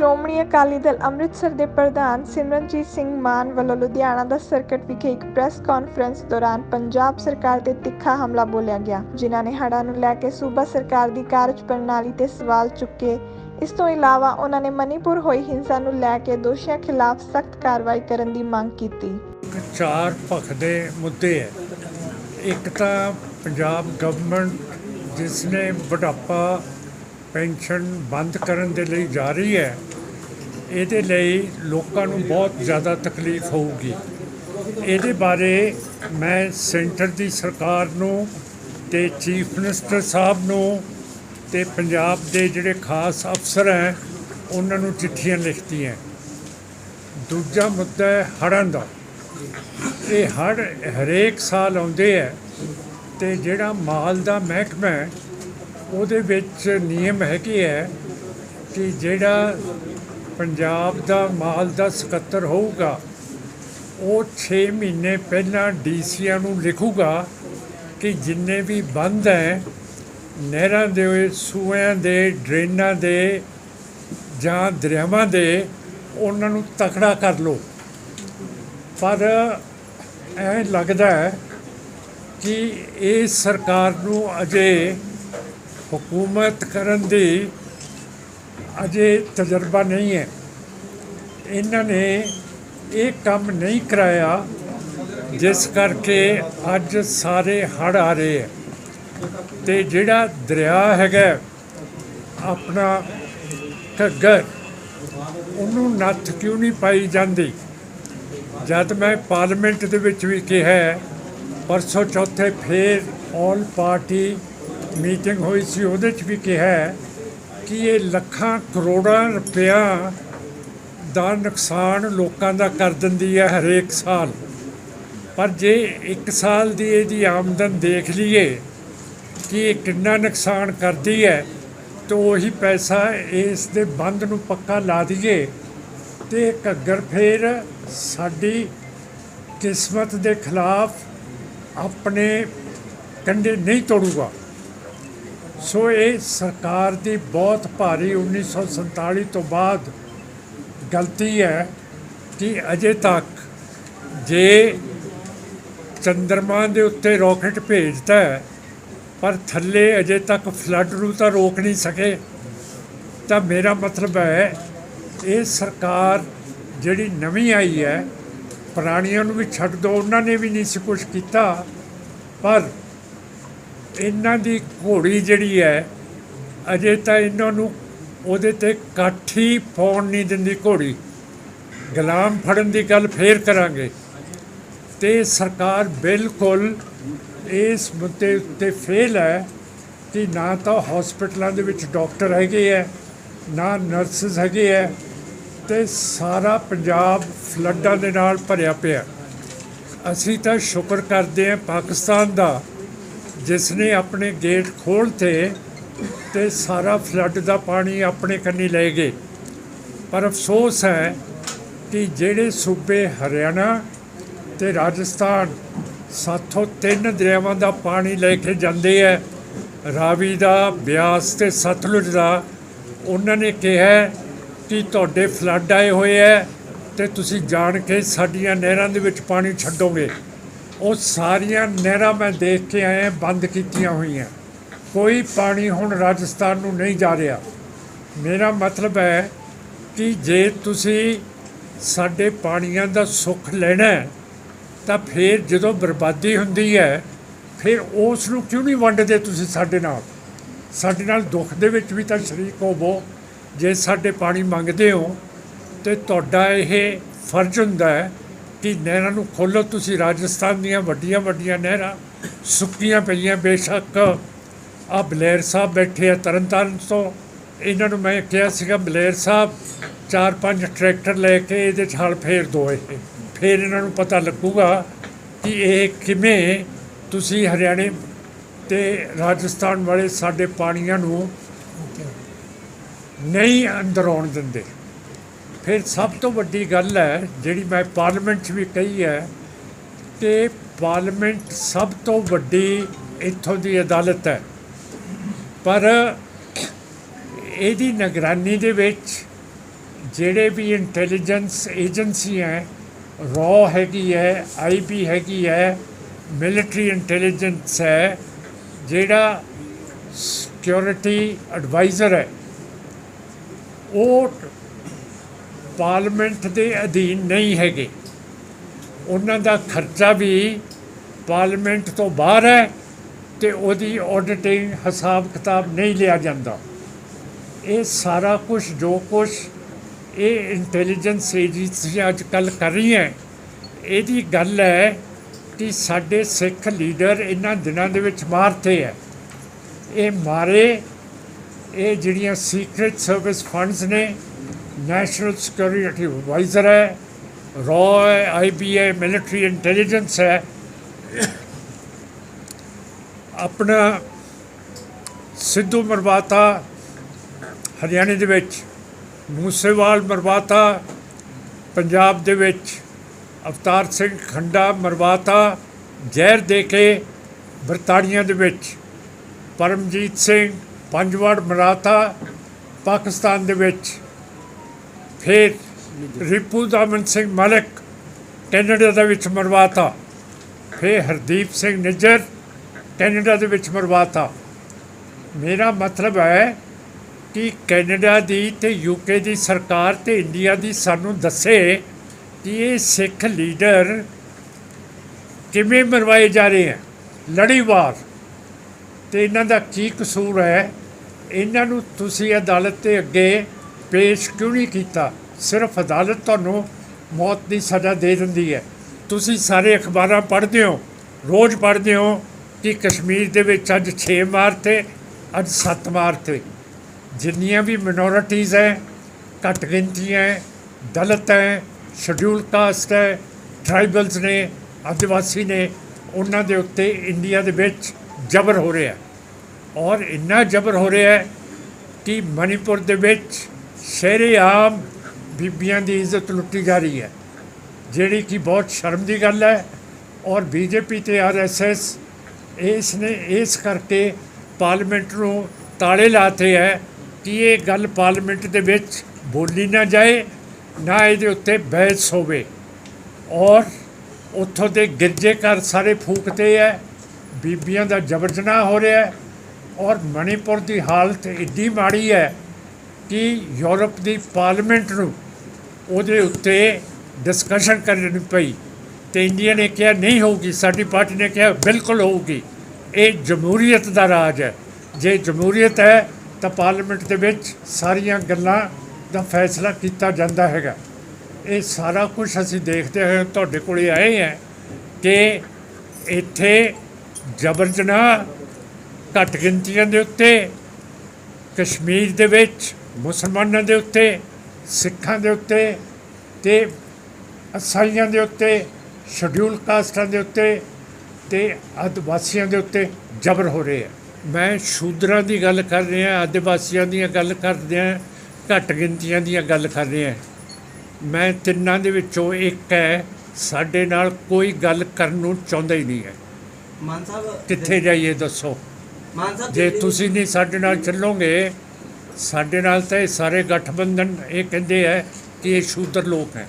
ਸ਼੍ਰੋਮਣੀ ਅਕਾਲੀ ਦਲ ਅੰਮ੍ਰਿਤਸਰ ਦੇ ਪ੍ਰਧਾਨ ਸਿਮਰਨਜੀਤ ਸਿੰਘ ਮਾਨ ਵੱਲੋਂ ਲੁਧਿਆਣਾ ਦਾ ਸਰਕਟ ਵਿਖੇ ਇੱਕ ਪ੍ਰੈਸ ਕਾਨਫਰੰਸ ਦੌਰਾਨ ਪੰਜਾਬ ਸਰਕਾਰ ਤੇ ਤਿੱਖਾ ਹਮਲਾ ਬੋਲਿਆ ਗਿਆ, ਜਿਨ੍ਹਾਂ ਨੇ ਹੜ੍ਹਾਂ ਨੂੰ ਲੈ ਕੇ ਸੂਬਾ ਸਰਕਾਰ ਦੀ ਕਾਰਜ ਤੇ ਸਵਾਲ ਚੁੱਕੇ। ਇਸ ਤੋਂ ਇਲਾਵਾ ਉਹਨਾਂ ਨੇ ਮਨੀਪੁਰ ਹੋਈ ਹਿੰਸਾ ਨੂੰ ਲੈ ਕੇ ਦੋਸ਼ੀਆਂ ਖਿਲਾਫ ਸਖਤ ਕਾਰਵਾਈ ਕਰਨ ਦੀ ਮੰਗ ਕੀਤੀ। ਚਾਰ ਪੱਖ ਦੇ ਮੁੱਦੇ ਹੈ। ਇੱਕ ਤਾਂ ਪੰਜਾਬ ਗਵਰਨਮੈਂਟ ਜਿਸ ਨੇ ਬੁਢਾਪਾ ਪੈਨਸ਼ਨ ਬੰਦ ਕਰਨ ਦੇ ਲਈ ਜਾ ਰਹੀ ਹੈ ਇਹਦੇ ਲਈ ਲੋਕਾਂ ਨੂੰ ਬਹੁਤ ਜ਼ਿਆਦਾ ਤਕਲੀਫ ਹੋਊਗੀ। ਇਹਦੇ ਬਾਰੇ ਮੈਂ ਸੈਂਟਰ ਦੀ ਸਰਕਾਰ ਨੂੰ ਤੇ ਚੀਫ ਮਿਨਿਸਟਰ ਸਾਹਿਬ ਨੂੰ ਤੇ ਪੰਜਾਬ ਦੇ ਜਿਹੜੇ ਖਾਸ ਅਫਸਰ ਹੈ, ਉਹਨਾਂ ਨੂੰ ਚਿੱਠੀਆਂ ਲਿਖਤੀਆਂ। ਦੂਜਾ ਮੁੱਦਾ ਹੈ ਹੜ੍ਹਾਂ ਦਾ। ਇਹ ਹੜ ਹਰੇਕ ਸਾਲ ਆਉਂਦੇ ਹੈ ਤੇ ਜਿਹੜਾ ਮਾਲ ਦਾ ਮਹਿਕਮਾ ਹੈ, ਉਹਦੇ ਵਿੱਚ ਨਿਯਮ ਹੈਗੇ ਹੈ ਕਿ ਜਿਹੜਾ ਪੰਜਾਬ ਦਾ ਮਾਲ ਦਾ ਸਕੱਤਰ ਹੋਊਗਾ, ਉਹ 6 ਮਹੀਨੇ ਪਹਿਲਾਂ ਡੀਸੀਆਂ ਨੂੰ ਲਿਖੂਗਾ ਕਿ ਜਿੰਨੇ ਵੀ ਬੰਦ ਹੈ, ਨਹਿਰਾਂ ਦੇ ਸੂਆਂ ਦੇ, ਡਰੇਨਾਂ ਦੇ ਜਾਂ ਦਰਿਆਵਾਂ ਦੇ, ਉਹਨਾਂ ਨੂੰ ਤਕੜਾ ਕਰ ਲਓ। ਪਰ ਐ ਲੱਗਦਾ ਹੈ ਕਿ ਇਹ ਸਰਕਾਰ ਨੂੰ ਅਜੇ ਹਕੂਮਤ ਕਰਨ ਦੀ ਅਜੇ ਤਜਰਬਾ ਨਹੀਂ ਹੈ। ਇਹਨਾਂ ਨੇ ਇਹ ਕੰਮ ਨਹੀਂ ਕਰਾਇਆ, ਜਿਸ ਕਰਕੇ ਅੱਜ ਸਾਰੇ ਹੜ੍ਹ ਆ ਰਹੇ ਹੈ। ਤੇ ਜਿਹੜਾ ਦਰਿਆ ਹੈਗਾ, ਆਪਣਾ ਘੱਗਰ, ਉਹਨੂੰ ਨੱਥ ਕਿਉਂ ਨਹੀਂ ਪਾਈ ਜਾਂਦੀ? ਜਦ ਮੈਂ ਪਾਰਲੀਮੈਂਟ ਦੇ ਵਿੱਚ ਵੀ ਕਿਹਾ ਪਰਸੋਂ ਚੌਥੇ ਫੇਰ ਆਲ ਪਾਰਟੀ ਮੀਟਿੰਗ ਹੋਈ ਸੀ, ਉਹਦੇ 'ਚ ਵੀ ਕਿਹਾ ਕਿ ਇਹ ਲੱਖਾਂ ਕਰੋੜਾਂ ਰੁਪਇਆ ਦਾ ਨੁਕਸਾਨ ਲੋਕਾਂ ਦਾ ਕਰ ਦਿੰਦੀ ਹੈ ਹਰੇਕ ਸਾਲ। ਪਰ ਜੇ ਇੱਕ ਸਾਲ ਦੀ ਇਹਦੀ ਆਮਦਨ ਦੇਖ ਲਈਏ ਕਿ ਇਹ ਕਿੰਨਾ ਨੁਕਸਾਨ ਕਰਦੀ ਹੈ, ਤਾਂ ਉਹੀ ਪੈਸਾ ਇਸ ਦੇ ਬੰਦ ਨੂੰ ਪੱਕਾ ਲਾ ਦਈਏ ਤੇ ਘੱਗਰ ਫੇਰ ਸਾਡੀ ਕਿਸਮਤ ਦੇ ਖਿਲਾਫ ਆਪਣੇ ਕੰਡੇ ਨਹੀਂ ਤੋੜੂਗਾ। ਸੋ ਇਹ ਸਰਕਾਰ ਦੀ ਬਹੁਤ ਭਾਰੀ 1947 ਤੋਂ ਬਾਅਦ ਗਲਤੀ ਹੈ ਕਿ ਅਜੇ ਤੱਕ ਜੇ ਚੰਦਰਮਾ ਦੇ ਉੱਤੇ ਰਾਕਟ ਭੇਜਦਾ ਹੈ, ਪਰ ਥੱਲੇ ਅਜੇ ਤੱਕ ਫਲੱਡ ਨੂੰ ਤਾਂ ਰੋਕ ਨਹੀਂ ਸਕੇ, ਤਾਂ ਮੇਰਾ ਮਤਲਬ ਹੈ ਇਹ ਸਰਕਾਰ ਜਿਹੜੀ ਨਵੀਂ ਆਈ ਹੈ, ਪੁਰਾਣੀਆਂ ਨੂੰ ਵੀ ਛੱਡ ਦੋ, ਉਹਨਾਂ ਨੇ ਵੀ ਨਹੀਂ ਸੀ ਕੁਝ ਕੀਤਾ, ਪਰ ਇਹਨਾਂ ਦੀ ਘੋੜੀ ਜਿਹੜੀ ਹੈ, ਅਜੇ ਤਾਂ ਇਹਨਾਂ ਨੂੰ ਉਹਦੇ ਤੇ ਕਾਠੀ ਪਾਉਣ ਨਹੀਂ ਦਿੰਦੀ ਘੋੜੀ। ਗੁਲਾਮ ਫੜਨ ਦੀ ਗੱਲ ਫੇਰ ਕਰਾਂਗੇ। ਤੇ ਸਰਕਾਰ ਬਿਲਕੁਲ ਇਸ ਮੁੱਦੇ ਉੱਤੇ ਫੇਲ ਹੈ ਕਿ ਨਾ ਤਾਂ ਹਸਪੀਟਲਾਂ ਦੇ ਵਿੱਚ ਡਾਕਟਰ ਹੈਗੇ ਹੈ, ਨਾ ਨਰਸਸ ਹੈਗੇ ਹੈ ਤੇ ਸਾਰਾ ਪੰਜਾਬ ਫਲੱਡਾਂ ਦੇ ਨਾਲ ਭਰਿਆ ਪਿਆ ਅਸੀਂ ਤਾਂ ਸ਼ੁਕਰ ਕਰਦੇ ਹਾਂ ਪਾਕਿਸਤਾਨ ਦਾ, ਜਿਸ ਨੇ ਆਪਣੇ ਗੇਟ ਖੋਲ੍ਹਤੇ ਤੇ ਸਾਰਾ ਫਲੱਡ ਦਾ ਪਾਣੀ ਆਪਣੇ ਕੰਨੀ ਲੈ ਗਏ। ਪਰ ਅਫਸੋਸ ਹੈ ਕਿ ਜਿਹੜੇ ਸੂਬੇ ਹਰਿਆਣਾ ਤੇ ਰਾਜਸਥਾਨ ਸਾਥੋਂ ਤਿੰਨ ਦਰਿਆਵਾਂ ਦਾ ਪਾਣੀ ਲੈ ਕੇ ਜਾਂਦੇ ਹੈ ਰਾਵੀ ਦਾ, ਬਿਆਸ ਤੇ ਸਤਲੁਜ ਦਾ, ਉਹਨਾਂ ਨੇ ਕਿਹਾ ਕਿ ਤੁਹਾਡੇ ਫਲੱਡ ਆਏ ਹੋਏ ਹੈ ਤੇ ਤੁਸੀਂ ਜਾਣ ਕੇ ਸਾਡੀਆਂ ਨਹਿਰਾਂ ਦੇ ਵਿੱਚ ਪਾਣੀ ਛੱਡੋਗੇ। ਉਹ ਸਾਰੀਆਂ ਨਹਿਰਾਂ ਮੈਂ ਦੇਖ ਕੇ ਆਇਆ, ਬੰਦ ਕੀਤੀਆਂ ਹੋਈਆਂ। ਕੋਈ ਪਾਣੀ ਹੁਣ ਰਾਜਸਥਾਨ ਨੂੰ ਨਹੀਂ ਜਾ ਰਿਹਾ। ਮੇਰਾ ਮਤਲਬ ਹੈ ਕਿ ਜੇ ਤੁਸੀਂ ਸਾਡੇ ਪਾਣੀਆਂ ਦਾ ਸੁੱਖ ਲੈਣਾ ਤਾਂ ਫਿਰ ਜਦੋਂ ਬਰਬਾਦੀ ਹੁੰਦੀ ਹੈ, ਫਿਰ ਉਸ ਨੂੰ ਕਿਉਂ ਨਹੀਂ ਵੰਡਦੇ ਤੁਸੀਂ ਸਾਡੇ ਨਾਲ? ਸਾਡੇ ਨਾਲ ਦੁੱਖ ਦੇ ਵਿੱਚ ਵੀ ਤਾਂ ਸ਼ਰੀਕ ਹੋਵੋ। ਜੇ ਸਾਡੇ ਪਾਣੀ ਮੰਗਦੇ ਹੋ, ਤੇ ਤੁਹਾਡਾ ਇਹ ਫਰਜ਼ ਹੁੰਦਾ ਹੈ ਕਿ ਨਹਿਰਾਂ ਨੂੰ ਖੋਲੋ। ਤੁਸੀਂ ਰਾਜਸਥਾਨ ਦੀਆਂ ਵੱਡੀਆਂ ਵੱਡੀਆਂ ਨਹਿਰਾਂ ਸੁੱਕੀਆਂ ਪਈਆਂ ਬੇਸ਼ੱਕ ਆ ਬਲੇਰ ਸਾਹਿਬ ਬੈਠੇ ਆ ਤਰਨਤਾਰਨ ਤੋਂ। ਇਹਨਾਂ ਨੂੰ ਮੈਂ ਕਿਹਾ ਸੀਗਾ, ਬਲੇਰ ਸਾਹਿਬ, ਚਾਰ ਪੰਜ ਟਰੈਕਟਰ ਲੈ ਕੇ ਇਹਦੇ 'ਚ ਹਲ ਫੇਰ ਦੋ ਇਹ। ਫਿਰ ਇਹਨਾਂ ਨੂੰ ਪਤਾ ਲੱਗੂਗਾ ਕਿ ਇਹ ਕਿਵੇਂ ਤੁਸੀਂ ਹਰਿਆਣੇ ਤੇ ਰਾਜਸਥਾਨ ਵਾਲੇ ਸਾਡੇ ਪਾਣੀਆਂ ਨੂੰ ਨਹੀਂ ਅੰਦਰ ਆਉਣ ਦਿੰਦੇ। ਫਿਰ ਸਭ ਤੋਂ ਵੱਡੀ ਗੱਲ ਹੈ, ਜਿਹੜੀ ਮੈਂ ਪਾਰਲੀਮੈਂਟ 'ਚ ਵੀ ਕਹੀ ਹੈ ਕਿ ਪਾਰਲੀਮੈਂਟ ਸਭ ਤੋਂ ਵੱਡੀ ਇੱਥੋਂ ਦੀ ਅਦਾਲਤ ਹੈ। ਪਰ ਇਹਦੀ ਨਿਗਰਾਨੀ ਦੇ ਵਿੱਚ ਜਿਹੜੇ ਵੀ ਇੰਟੈਲੀਜੈਂਸ ਏਜੰਸੀ ਹੈ ਰॉ ਹੈਗੀ ਹੈ ਆਈਬੀ ਹੈਗੀ ਹੈ ਮਿਲਟਰੀ ਇੰਟੈਲੀਜੈਂਸ ਹੈ, ਜਿਹੜਾ ਸਿਕਿਉਰਿਟੀ ਐਡਵਾਈਜ਼ਰ ਹੈ, ਉਹ ਪਾਰਲੀਮੈਂਟ ਦੇ ਅਧੀਨ ਨਹੀਂ ਹੈਗੇ। ਉਹਨਾਂ ਦਾ ਖਰਚਾ ਵੀ ਪਾਰਲੀਮੈਂਟ ਤੋਂ ਬਾਹਰ ਹੈ। ਤੇ ਉਹਦੀ ਆਡਿਟਿੰਗ ਹਿਸਾਬ ਕਿਤਾਬ ਨਹੀਂ ਲਿਆ ਜਾਂਦਾ। ਇਹ ਸਾਰਾ ਕੁਝ ਜੋ ਕੁਝ ਇਹ ਇੰਟੈਲੀਜੈਂਸ ਏਜੰਸੀਆਂ ਅੱਜ ਕੱਲ੍ਹ ਕਰ ਰਹੀਆਂ ਇਹਦੀ ਗੱਲ ਹੈ ਕਿ ਸਾਡੇ ਸਿੱਖ ਲੀਡਰ ਇਹਨਾਂ ਦਿਨਾਂ ਦੇ ਵਿੱਚ ਮਾਰਤੇ ਹੈ। ਇਹ ਮਾਰੇ, ਇਹ ਜਿਹੜੀਆਂ ਸੀਕ੍ਰੀਟ ਸਰਵਿਸ ਫੰਡਸ ਨੇ ਨੈਸ਼ਨਲ ਸਿਕਿਉਰਿਟੀ ਐਡਵਾਈਜ਼ਰ ਹੈ ਰॉ ਹੈ ਆਈਬੀ ਹੈ ਮਿਲਟਰੀ ਇੰਟੈਲੀਜੈਂਸ ਹੈ ਆਪਣਾ ਸਿੱਧੂ ਮਰਵਾਤਾ ਹਰਿਆਣੇ ਦੇ ਵਿੱਚ, ਮੂਸੇਵਾਲ ਮਰਵਾਤਾ ਪੰਜਾਬ ਦੇ ਵਿੱਚ, ਅਵਤਾਰ ਸਿੰਘ ਖੰਡਾ ਮਰਵਾਤਾ ਜ਼ਹਿਰ ਦੇ ਕੇ ਬਰਤਾਨੀਆਂ ਦੇ ਵਿੱਚ, ਪਰਮਜੀਤ ਸਿੰਘ ਪੰਜਵੜ ਮਰਾਤਾ ਪਾਕਿਸਤਾਨ ਦੇ ਵਿੱਚ, ਫਿਰ ਰਿਪੂ ਦਮਨ ਸਿੰਘ ਮਲਕ ਕੈਨੇਡਾ ਦੇ ਵਿੱਚ ਮਰਵਾਤਾ, ਫਿਰ ਹਰਦੀਪ ਸਿੰਘ ਨਿੱਜਰ ਕੈਨੇਡਾ ਦੇ ਵਿੱਚ ਮਰਵਾਤਾ ਮੇਰਾ ਮਤਲਬ ਹੈ ਕਿ ਕੈਨੇਡਾ ਦੀ ਤੇ ਯੂਕੇ ਦੀ ਸਰਕਾਰ ਤੇ ਇੰਡੀਆ ਦੀ ਸਾਨੂੰ ਦੱਸੇ ਕਿ ਇਹ ਸਿੱਖ ਲੀਡਰ ਕਿਵੇਂ ਮਰਵਾਏ ਜਾ ਰਹੇ ਹੈ। ਲੜੀਵਾਰ। ਤੇ ਇਹਨਾਂ ਦਾ ਕੀ ਕਸੂਰ ਹੈ? ਇਹਨਾਂ ਨੂੰ ਤੁਸੀਂ ਅਦਾਲਤ 'ਤੇ ਅੱਗੇ ਪੇਸ਼ ਕਿਉਂ ਨਹੀਂ ਕੀਤਾ? ਸਿਰਫ ਅਦਾਲਤ ਤੁਹਾਨੂੰ ਮੌਤ ਦੀ ਸਜ਼ਾ ਦੇ ਦਿੰਦੀ ਹੈ। ਤੁਸੀਂ ਸਾਰੇ ਅਖਬਾਰਾਂ ਪੜ੍ਹਦੇ ਹੋ, ਰੋਜ਼ ਪੜ੍ਹਦੇ ਹੋ ਕਿ ਕਸ਼ਮੀਰ ਦੇ ਵਿੱਚ ਅੱਜ 6 ਮਾਰਤੇ ਅੱਜ 7 ਮਾਰਤੇ ਜਿੰਨੀਆਂ ਵੀ ਮਿਨੋਰਿਟੀਜ਼ ਹੈ ਘੱਟ ਗਿਣਤੀਆਂ ਹੈ ਦਲਿਤ ਹੈ ਸ਼ਡਿਊਲ ਕਾਸਟ ਹੈ ਟ੍ਰਾਈਬਲਸ ਨੇ, ਆਦਿਵਾਸੀ ਨੇ, ਉਹਨਾਂ ਦੇ ਉੱਤੇ ਇੰਡੀਆ ਦੇ ਵਿੱਚ ਜ਼ਬਰ ਹੋ ਰਿਹਾ। ਔਰ ਇੰਨਾ ਜ਼ਬਰ ਹੋ ਰਿਹਾ ਹੈ ਕਿ ਮਨੀਪੁਰ ਦੇ ਵਿੱਚ ਸ਼ਰੇਆਮ ਬੀਬੀਆਂ ਦੀ ਇੱਜ਼ਤ ਲੁੱਟੀ ਜਾ ਰਹੀ ਹੈ। ਜਿਹੜੀ ਕਿ ਬਹੁਤ ਸ਼ਰਮ ਦੀ ਗੱਲ ਹੈ। ਔਰ ਬੀਜੇਪੀ ਤੇ ਆਰਐਸਐਸ ਇਸ ਨੇ ਇਸ ਕਰਕੇ ਪਾਰਲੀਮੈਂਟ ਨੂੰ ਤਾਲੇ ਲਾਤੇ ਹੈ ਕਿ ਇਹ ਗੱਲ ਪਾਰਲੀਮੈਂਟ ਦੇ ਵਿੱਚ ਬੋਲੀ ਨਾ ਜਾਏ, ਨਾ ਇਹਦੇ ਉੱਤੇ ਬਹਿਸ ਹੋਵੇ। ਔਰ ਉੱਥੋਂ ਦੇ ਗਿਰਜੇ ਘਰ ਸਾਰੇ ਫੂਕਤੇ ਹੈ, ਬੀਬੀਆਂ ਦਾ ਜਬਰ ਜਨਾਹ ਹੋ ਰਿਹਾ ਹੈ ਔਰ ਮਣੀਪੁਰ ਦੀ ਹਾਲਤ ਇੱਡੀ ਮਾੜੀ ਹੈ ਕਿ ਯੂਰਪ ਦੀ ਪਾਰਲੀਮੈਂਟ ਨੂੰ ਉਹਦੇ ਉੱਤੇ ਡਿਸਕਸ਼ਨ ਕਰਨੀ ਪਈ। ਤੇ ਇੰਡੀਆ ਨੇ ਕਿਹਾ ਨਹੀਂ ਹੋਊਗੀ, ਸਾਡੀ ਪਾਰਟੀ ਨੇ ਕਿਹਾ ਬਿਲਕੁਲ ਹੋਊਗੀ। ਇਹ ਜਮਹੂਰੀਅਤ ਦਾ ਰਾਜ ਹੈ। ਜੇ ਜਮਹੂਰੀਅਤ ਹੈ, ਤਾਂ ਪਾਰਲੀਮੈਂਟ ਦੇ ਵਿੱਚ ਸਾਰੀਆਂ ਗੱਲਾਂ ਦਾ ਫੈਸਲਾ ਕੀਤਾ ਜਾਂਦਾ ਹੈਗਾ। ਇਹ ਸਾਰਾ ਕੁਝ ਅਸੀਂ ਦੇਖਦੇ ਹੋਏ ਤੁਹਾਡੇ ਕੋਲੇ ਆਏ ਹਾਂ ਕਿ ਇੱਥੇ ਜਬਰ ਜਨਾਹ ਘੱਟ ਗਿਣਤੀਆਂ ਦੇ ਉੱਤੇ, ਕਸ਼ਮੀਰ ਦੇ ਵਿੱਚ, ਮੁਸਲਮਾਨਾਂ ਦੇ ਉੱਤੇ, ਸਿੱਖਾਂ ਦੇ ਉੱਤੇ ਤੇ ਅਸਾਈਆਂ ਦੇ ਉੱਤੇ ਸ਼ਡਿਊਲ ਕਾਸਟਾਂ ਦੇ ਉੱਤੇ ਤੇ ਆਦਿਵਾਸੀਆਂ ਦੇ ਉੱਤੇ ਜ਼ਬਰ ਹੋ ਰਿਹਾ ਮੈਂ ਸ਼ੂਦਰਾਂ ਦੀ ਗੱਲ ਕਰ ਰਿਹਾ ਆਦਿਵਾਸੀਆਂ ਦੀਆਂ ਗੱਲ ਕਰ ਰਿਹਾ ਘੱਟ ਗਿਣਤੀਆਂ ਦੀਆਂ ਗੱਲ ਕਰ ਰਿਹਾ ਮੈਂ ਤਿੰਨਾਂ ਦੇ ਵਿੱਚੋਂ ਇੱਕ ਹੈ ਸਾਡੇ ਨਾਲ ਕੋਈ ਗੱਲ ਕਰਨ ਨੂੰ ਚਾਹੁੰਦਾ ਹੀ ਨਹੀਂ ਹੈ। ਮਾਨ ਸਾਹਿਬ ਕਿੱਥੇ ਜਾਈਏ ਦੱਸੋ? ਮਾਨ ਸਾਹਿਬ ਜੇ ਤੁਸੀਂ ਨਹੀਂ ਸਾਡੇ ਨਾਲ ਚੱਲੋਗੇ ਸਾਡੇ ਨਾਲ ਤਾਂ ਇਹ ਸਾਰੇ ਗਠਬੰਧਨ ਇਹ ਕਹਿੰਦੇ ਹੈ ਕਿ ਇਹ ਸ਼ੂਦਰ ਲੋਕ ਹੈ।